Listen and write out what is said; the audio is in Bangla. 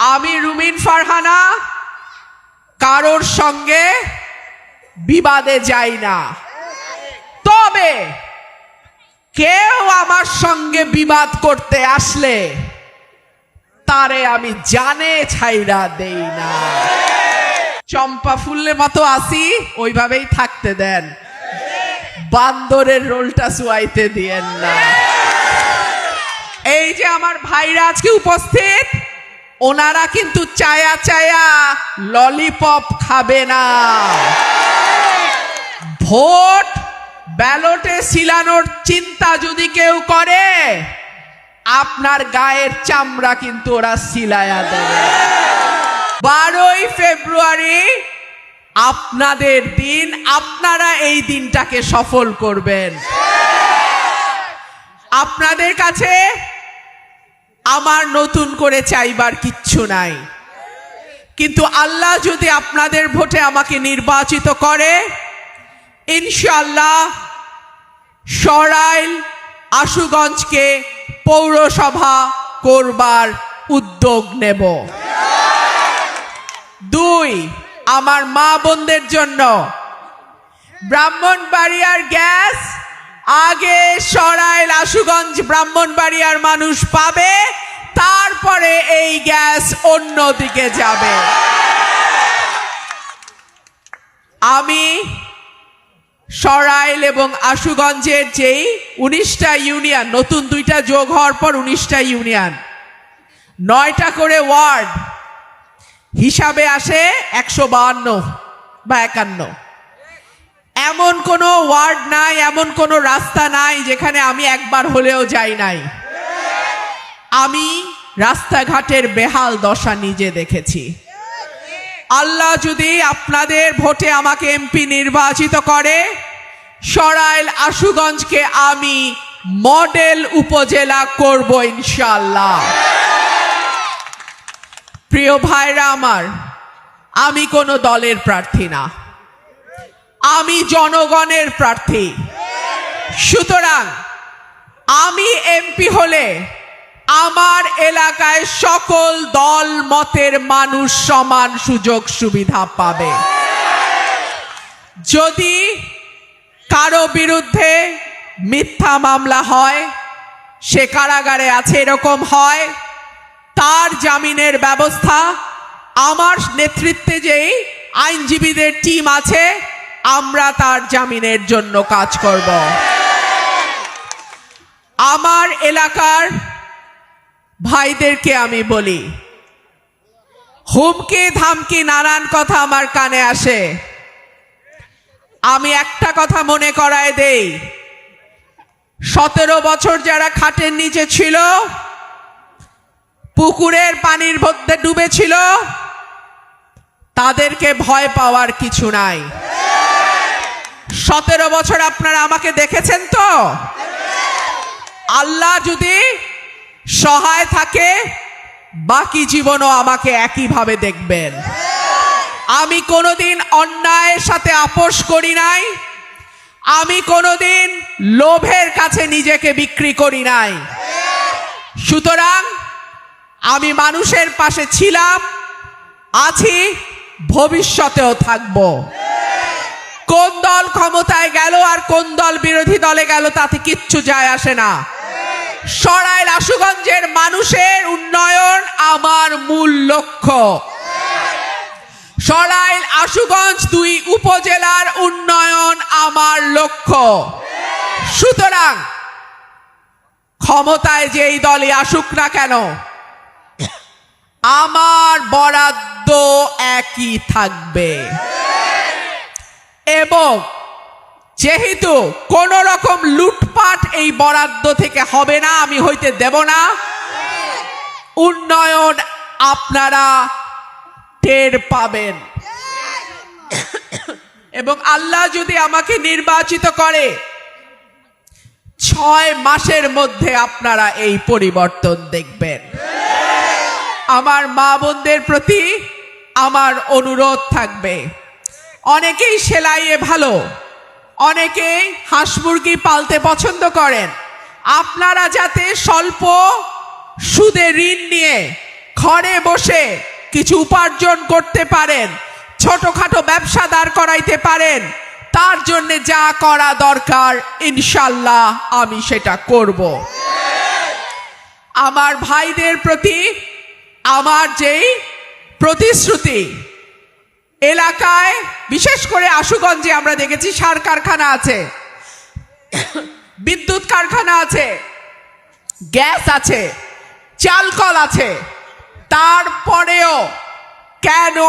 আমি রুমিন ফারহানা, কারোর সঙ্গে বিবাদে যাই না। তবে কেউ আমার সঙ্গে বিবাদ করতে আসলে তারে আমি জানে ছাইরা দেই না। চম্পা ফুলের মতো আসি, ওইভাবেই থাকতে দেন। বান্দরের রোলটা শুয়াইতে দিয়েন না। এই যে আমার ভাইরা আজকে উপস্থিত ওনারা কিন্তু চায়া চায়া ললিপপ খাবে না। ভোট ব্যালটে সিলানোর চিন্তা যদি কেউ করে, আপনার গায়ের চামড়া কিন্তু ওরা সিলায়া দেবে। বারোই ফেব্রুয়ারি আপনাদের দিন, আপনারা এই দিনটাকে সফল করবেন। আপনাদের কাছে আমার নতুন করে চাইবার কিচ্ছু নাই। কিন্তু আল্লাহ যদি আপনাদের ভোটে আমাকে নির্বাচিত করে ইনশাল্লাহ সরাইল আশুগঞ্জকে পৌরসভা করবার উদ্যোগ নেব। দুই, আমার মা বোনদের জন্য ব্রাহ্মণবাড়িয়ার গ্যাস আগে সরাইল আশুগঞ্জ ব্রাহ্মণবাড়িয়ার মানুষ পাবে, তারপরে এই গ্যাস অন্যদিকে যাবে। আমি সরাইল এবং আশুগঞ্জের যেই উনিশটা ইউনিয়ন, নতুন দুইটা যোগ হওয়ার পর উনিশটা ইউনিয়ন, নয়টা করে ওয়ার্ড হিসাবে আসে একশো বাহান্ন বা একান্ন। এমন কোনো ওয়ার্ড নাই, এমন কোনো রাস্তা নাই যেখানে আমি একবার হলেও যাই নাই। আমি রাস্তাঘাটের বেহাল দশা নিজে দেখেছি। আল্লাহ যদি আপনাদের ভোটে আমাকে এমপি নির্বাচিত করে, সরাইল আশুগঞ্জকে আমি মডেল উপজেলা করব ইনশাল্লাহ প্রিয় ভাইরা আমার, আমি কোনো দলের প্রার্থী না। আমি জনগণের প্রার্থী। সুতরাং আমি এমপি হলে আমার এলাকায় সকল দল, মতের মানুষ সমান সুযোগ সুবিধা পাবে। যদি কারও বিরুদ্ধে মিথ্যা মামলা হয়, সে কারাগারে আছে এরকম হয়, তার জামিনের ব্যবস্থা আমার নেতৃত্বে যেই আইনজীবীদের টিম আছে আমরা তার জামিনের জন্য কাজ করব। আমার এলাকার ভাইদেরকে আমি বলি, হুমকি ধামকি নানান কথা আমার কানে আসে। আমি একটা কথা মনে করায় দেই, সতেরো বছর যারা খাটের নিচে ছিল, পুকুরের পানির মধ্যে ডুবেছিল, তাদেরকে ভয় পাওয়ার কিছু নাই। সতেরো বছর আপনারা আমাকে দেখেছেন তো? আল্লাহ যদি সহায় থাকে, বাকি জীবনও আমাকে একইভাবে দেখবেন। আমি কোনোদিন অন্যায়ের সাথে আপোষ করি নাই। আমি কোনোদিন লোভের কাছে নিজেকে বিক্রি করি নাই। সুতরাং আমি মানুষের পাশে ছিলাম, আছি, ভবিষ্যতেও থাকব। কোন দল ক্ষমতায় গেল আর কোন দল বিরোধী দলে গেল তাতে কিচ্ছু যায় আসে না। সরাইল আশুগঞ্জের মানুষের উন্নয়ন আমার মূল লক্ষ্য। সরাইল আশুগঞ্জ দুই উপজেলার উন্নয়ন আমার লক্ষ্য। সুতরাং ক্ষমতায় যেই দলে আসুক না কেন, আমার বরাদ্দ একই থাকবে। এবং যেহেতু কোন রকম লুটপাট এই বরাদ্দ থেকে হবে না, আমি হইতে দেব না। উন্নয়ন আপনারা টের পাবেন। এবং আল্লাহ যদি আমাকে নির্বাচিত করে, ছয় মাসের মধ্যে আপনারা এই পরিবর্তন দেখবেন। আমার মা বোনদের প্রতি আমার অনুরোধ থাকবে। অনেকেই সেলাইয়ে ভালো, অনেকেই হাঁস মুরগি পালতে পছন্দ করেন। আপনারা যাতে স্বল্প সুদে ঋণ নিয়ে ঘরে বসে কিছু উপার্জন করতে পারেন, ছোটখাটো ব্যবসা দাঁড় করাইতে পারেন, তার জন্যে যা করা দরকার, ইনশাল্লাহ আমি সেটা করব। আমার ভাইদের প্রতি আমার যেই প্রতিশ্রুতি এলাকায়, বিশেষ করে আশুগঞ্জে আমরা দেখেছি সার কারখানা আছে। বিদ্যুৎ কারখানা আছে। গ্যাস আছে। চালকল আছে। তারপরেও কেন